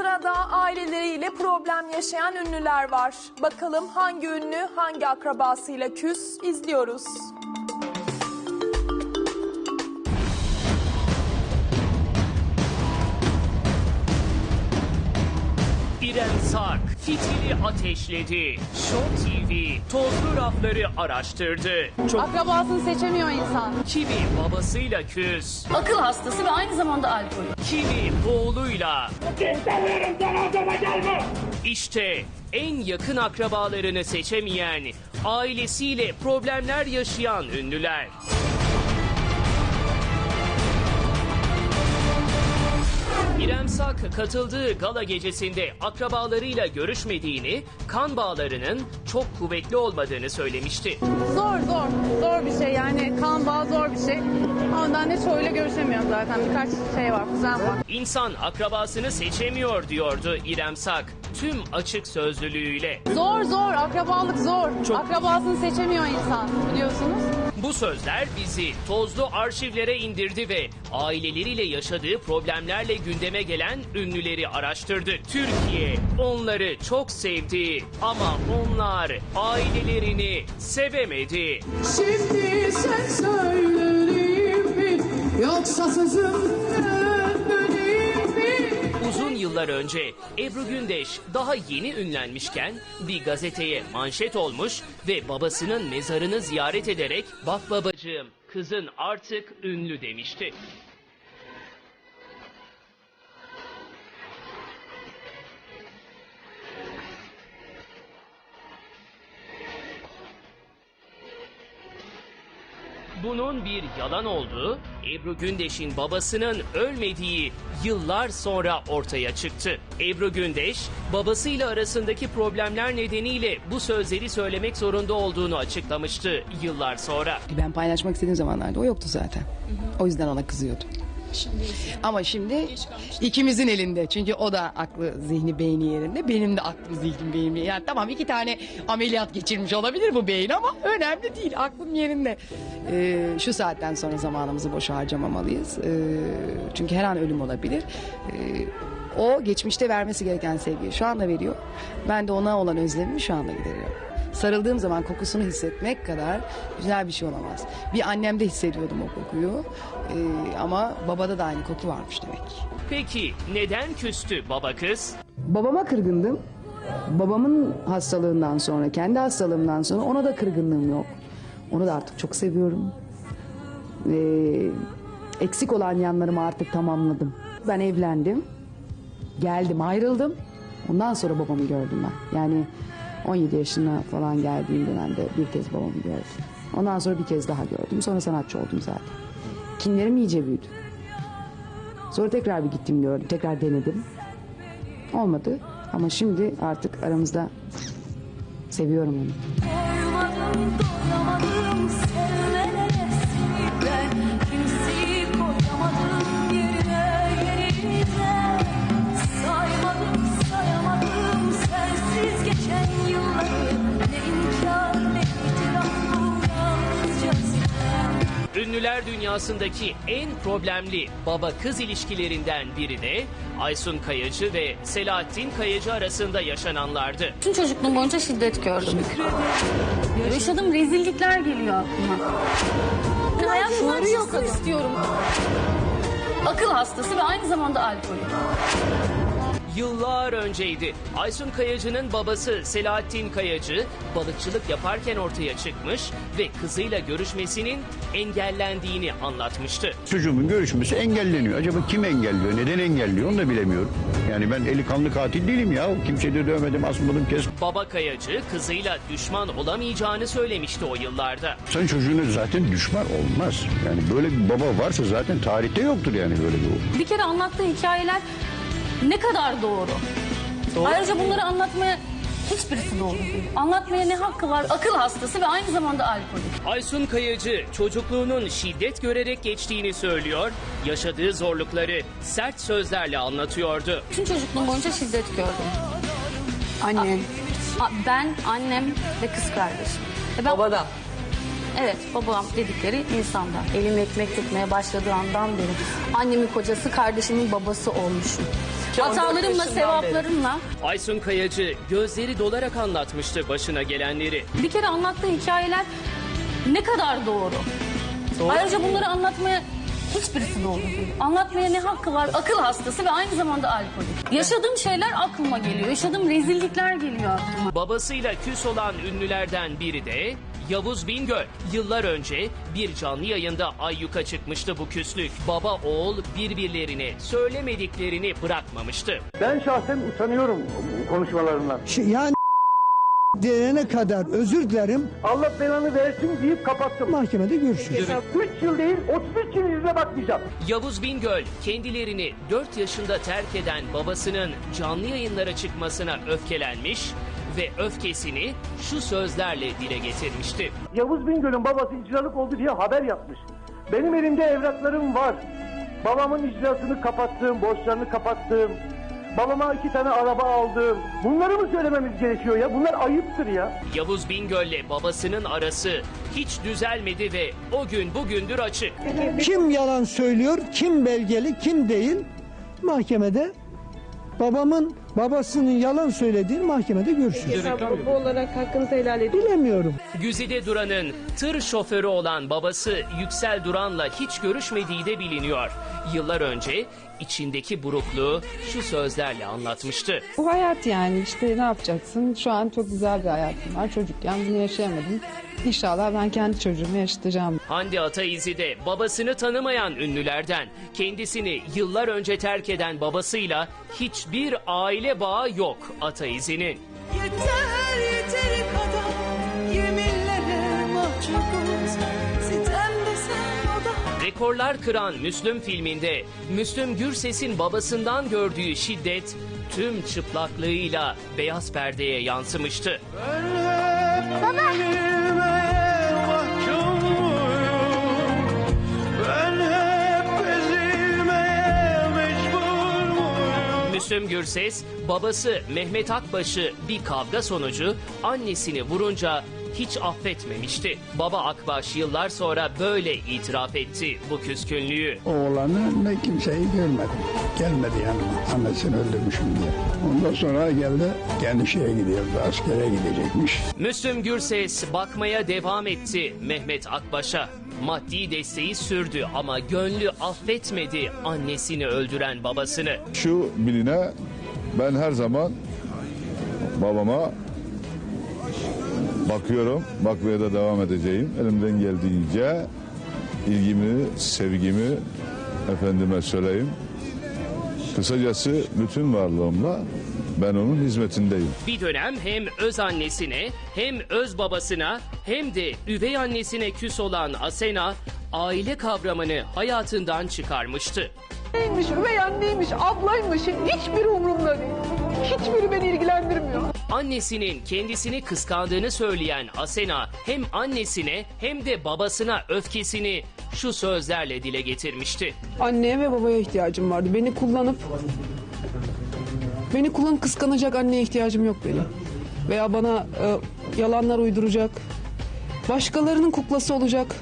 Sırada aileleriyle problem yaşayan ünlüler var. Bakalım hangi ünlü hangi akrabasıyla küs izliyoruz. İrem Sak fitili ateşledi. Show TV tozlu rafları araştırdı. Çok Akrabasını seçemiyor insan. kimi babasıyla küs, Akıl hastası ve aynı zamanda alkol. kimi oğluyla. İşte en yakın akrabalarını seçemeyen, ailesiyle problemler yaşayan ünlüler. İrem Sak katıldığı gala gecesinde akrabalarıyla görüşmediğini, kan bağlarının çok kuvvetli olmadığını söylemişti. Zor zor. Zor bir şey yani kan bağı zor bir şey. Ben de çoğuyla görüşemiyorum zaten. Birkaç şey var, kuzen var. İnsan akrabasını seçemiyor diyordu İrem Sak tüm açık sözlülüğüyle. Zor zor. Akrabalık zor. Çok- Akrabasını seçemiyor insan biliyorsunuz. Bu sözler bizi tozlu arşivlere indirdi ve aileleriyle yaşadığı problemlerle gündeme gelen ünlüleri araştırdı. Türkiye onları çok sevdi ama onlar ailelerini sevemedi. Şimdi sen söylerim mi? Yoksa sözüm? Uzun yıllar önce Ebru Gündeş daha yeni ünlenmişken bir gazeteye manşet olmuş ve babasının mezarını ziyaret ederek bak babacığım kızın artık ünlü demişti. Bunun bir yalan olduğu, Ebru Gündeş'in babasının ölmediği yıllar sonra ortaya çıktı. Ebru Gündeş, babasıyla arasındaki problemler nedeniyle bu sözleri söylemek zorunda olduğunu açıklamıştı yıllar sonra. Ben paylaşmak istediğim zamanlarda o yoktu zaten. O yüzden ona kızıyordum. Ama şimdi ikimizin elinde. Çünkü o da aklı, zihni, beyni yerinde. Benim de aklım, zihnim, beynim yerinde. Yani tamam iki tane ameliyat geçirmiş olabilir bu beyin ama önemli değil. Aklım yerinde. Ee, şu saatten sonra zamanımızı boş harcamamalıyız. Ee, çünkü her an ölüm olabilir. Ee, o geçmişte vermesi gereken sevgiyi şu anda veriyor. Ben de ona olan özlemimi şu anda gideriyorum. Sarıldığım zaman kokusunu hissetmek kadar güzel bir şey olamaz. Bir annemde hissediyordum o kokuyu. Ee, ama babada da aynı koku varmış demek. Peki neden küstü baba kız? Babama kırgındım. Babamın hastalığından sonra, kendi hastalığımdan sonra ona da kırgınlığım yok. Onu da artık çok seviyorum. Ee, eksik olan yanlarımı artık tamamladım. Ben evlendim. Geldim, ayrıldım. Ondan sonra babamı gördüm ben. Yani 17 yaşına falan geldiğim dönemde bir kez babamı gördüm. Ondan sonra bir kez daha gördüm. Sonra sanatçı oldum zaten. Kinlerim iyice büyüdü. Sonra tekrar bir gittim gördüm. Tekrar denedim. Olmadı. Ama şimdi artık aramızda seviyorum onu. Doymadım, doyamadım sevmelere Ünlüler dünyasındaki en problemli baba kız ilişkilerinden biri de Aysun Kayacı ve Selahattin Kayacı arasında yaşananlardı. Tüm çocukluğum boyunca şiddet gördüm. Yaşadığım rezillikler geliyor aklıma. Hayatımdan çıksın istiyorum. Akıl hastası ve aynı zamanda alkolik. Yıllar önceydi. Aysun Kayacı'nın babası Selahattin Kayacı balıkçılık yaparken ortaya çıkmış ve kızıyla görüşmesinin engellendiğini anlatmıştı. Çocuğumun görüşmesi engelleniyor. Acaba kim engelliyor, neden engelliyor onu da bilemiyorum. Yani ben eli kanlı katil değilim ya. Kimseyi de dövmedim, asmadım, kes. Baba Kayacı kızıyla düşman olamayacağını söylemişti o yıllarda. Sen çocuğuna zaten düşman olmaz. Yani böyle bir baba varsa zaten tarihte yoktur yani böyle bir. Bir kere anlattığı hikayeler ne kadar doğru. Ayrıca bunları anlatmaya hiçbirisi doğru değil. Anlatmaya ne hakkı var? Akıl hastası ve aynı zamanda alkolik. Aysun Kayacı çocukluğunun şiddet görerek geçtiğini söylüyor, yaşadığı zorlukları sert sözlerle anlatıyordu. Tüm çocukluğum boyunca şiddet gördüm. Annem. A- Ben, annem ve kız kardeşim. Ve ben, Babadan. Evet, babam dedikleri insandan. Elim ekmek tutmaya başladığı andan beri annemin kocası, kardeşimin babası olmuşum. Hatalarımla, sevaplarımla. Aysun Kayacı gözleri dolarak anlatmıştı başına gelenleri. Bir kere anlattığı hikayeler ne kadar doğru. Ayrıca bunları anlatmaya hiçbirisi doğru değil. Anlatmaya ne hakkı var? Akıl hastası ve aynı zamanda alkolik. Yaşadığım şeyler aklıma geliyor. Yaşadığım rezillikler geliyor aklıma. Babasıyla küs olan ünlülerden biri de Yavuz Bingöl. Yıllar önce bir canlı yayında ayyuka çıkmıştı bu küslük. Baba oğul birbirlerine söylemediklerini bırakmamıştı. Ben şahsen utanıyorum konuşmalarından. Şey, yani diyene kadar özür dilerim Allah belanı versin deyip kapattım. mahkemede görüşürüz. 3 yıl değil 33 yıl yüzüne bakmayacağım. Yavuz Bingöl kendilerini 4 yaşında terk eden babasının canlı yayınlara çıkmasına öfkelenmiş ve öfkesini şu sözlerle dile getirmişti. Yavuz Bingöl'ün babası icralık oldu diye haber yapmış. Benim elimde evraklarım var. Babamın icrasını kapattım, borçlarını kapattım. Babama iki tane araba aldım. Bunları mı söylememiz gerekiyor ya? Bunlar ayıptır ya. Yavuz Bingöl'le babasının arası hiç düzelmedi ve o gün bugündür açık. Kim yalan söylüyor, kim belgeli, kim değil mahkemede babamın babasının yalan söylediği mahkemede görüşürüz. Bu olarak hakkınızı helal edin. Bilemiyorum. Güzide Duran'ın tır şoförü olan babası Yüksel Duran'la hiç görüşmediği de biliniyor. Yıllar önce içindeki burukluğu şu sözlerle anlatmıştı. Bu hayat yani işte ne yapacaksın? Şu an çok güzel bir hayatım var. Çocukken bunu yaşayamadım. İnşallah ben kendi çocuğumu yaşatacağım. Hande Ataizi de babasını tanımayan ünlülerden. Kendisini yıllar önce terk eden babasıyla hiçbir aile bağı yok Ataizi'nin. Yeter yeteri kadar yeminlere mahcubuz Sitem Rekorlar kıran Müslüm filminde Müslüm Gürses'in babasından gördüğü şiddet tüm çıplaklığıyla beyaz perdeye yansımıştı. Müslüm Gürses, babası Mehmet Akbaş'ı bir kavga sonucu annesini vurunca hiç affetmemişti. Baba Akbaş yıllar sonra böyle itiraf etti bu küskünlüğü. Oğlanı ne kimseyi görmedim. Gelmedi yanıma. Annesini öldürmüşüm diye. Ondan sonra geldi kendi şeye gidiyordu. Askere gidecekmiş. Müslüm Gürses bakmaya devam etti Mehmet Akbaş'a. Maddi desteği sürdü ama gönlü affetmedi annesini öldüren babasını. Şu biline ben her zaman babama bakıyorum. Bakmaya da devam edeceğim. Elimden geldiğince ilgimi, sevgimi efendime söyleyeyim. Kısacası bütün varlığımla ben onun hizmetindeyim. Bir dönem hem öz annesine hem öz babasına hem de üvey annesine küs olan Asena aile kavramını hayatından çıkarmıştı. Neymiş, üvey anneymiş, ablaymış. Hiçbiri umurumda değil. Hiçbiri beni ilgilendirmiyor. Annesinin kendisini kıskandığını söyleyen Asena hem annesine hem de babasına öfkesini şu sözlerle dile getirmişti. Anneye ve babaya ihtiyacım vardı. Beni kullanıp beni kullanıp kıskanacak anneye ihtiyacım yok benim. Veya bana e, yalanlar uyduracak, başkalarının kuklası olacak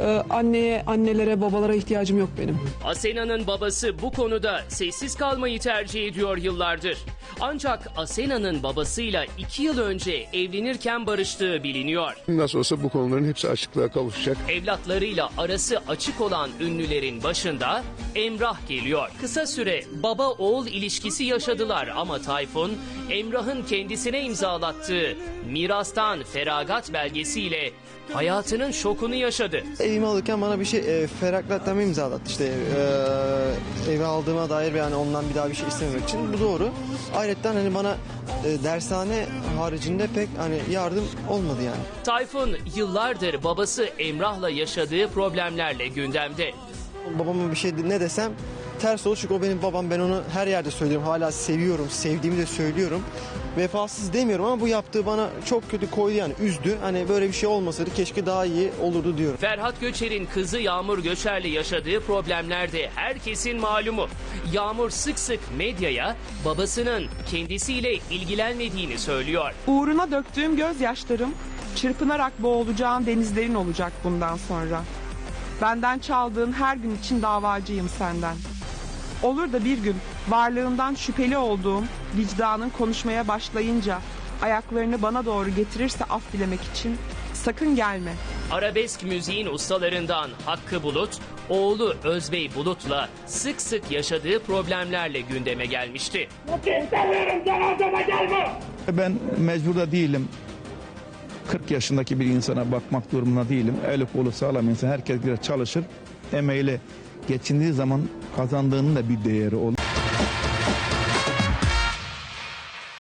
e, anneye, annelere, babalara ihtiyacım yok benim. Asena'nın babası bu konuda sessiz kalmayı tercih ediyor yıllardır. Ancak Asena'nın babasıyla iki yıl önce evlenirken barıştığı biliniyor. Nasıl olsa bu konuların hepsi açıklığa kavuşacak. Evlatlarıyla arası açık olan ünlülerin başında Emrah geliyor. Kısa süre baba oğul ilişkisi yaşadılar ama Tayfun, Emrah'ın kendisine imzalattığı mirastan feragat belgesiyle hayatının şokunu yaşadı. Evimi alırken bana bir şey e, feraklatmamı imzalattı işte e, evi aldığıma dair yani ondan bir daha bir şey istememek için bu doğru. Ayrıca hani bana e, dershane haricinde pek hani yardım olmadı yani. Tayfun yıllardır babası Emrah'la yaşadığı problemlerle gündemde. Babama bir şey ne desem ters olur çünkü o benim babam ben onu her yerde söylüyorum hala seviyorum sevdiğimi de söylüyorum. Vefasız demiyorum ama bu yaptığı bana çok kötü koydu yani üzdü. Hani böyle bir şey olmasaydı keşke daha iyi olurdu diyorum. Ferhat Göçer'in kızı Yağmur Göçer'le yaşadığı problemler de herkesin malumu. Yağmur sık sık medyaya babasının kendisiyle ilgilenmediğini söylüyor. Uğruna döktüğüm gözyaşlarım çırpınarak boğulacağım denizlerin olacak bundan sonra. Benden çaldığın her gün için davacıyım senden. Olur da bir gün varlığından şüpheli olduğum vicdanın konuşmaya başlayınca ayaklarını bana doğru getirirse af dilemek için sakın gelme. Arabesk müziğin ustalarından Hakkı Bulut, oğlu Özbey Bulut'la sık sık yaşadığı problemlerle gündeme gelmişti. Ben mecbur da değilim. 40 yaşındaki bir insana bakmak durumunda değilim. Eli kolu sağlam insan herkes biraz çalışır. Emeğiyle geçindiği zaman kazandığının da bir değeri olur.